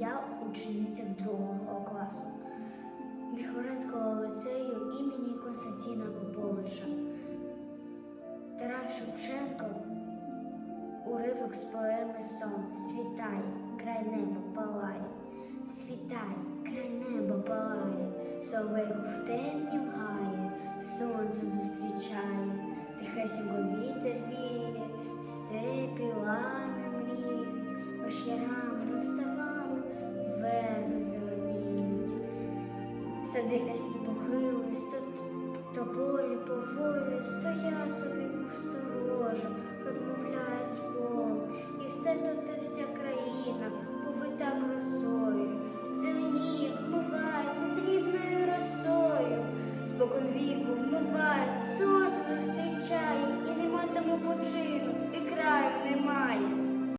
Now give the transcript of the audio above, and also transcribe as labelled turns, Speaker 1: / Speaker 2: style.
Speaker 1: Я учениця другого класу. Нехоренського ліцею імені Константина Поповича. Тарас Шевченко уривок з поеми Сон Світає, край неба палає, світає, край неба палає, Соловейку в темні вгає, Сади рясні похились, то, полі поволі, стоя собі мов сторожа, розмовляють з Богом. І все тут та вся країна повита красою, зеленіє, вмивається дрібною росою, спокон віку вмиває, сонце зустрічає, і нема тому почину,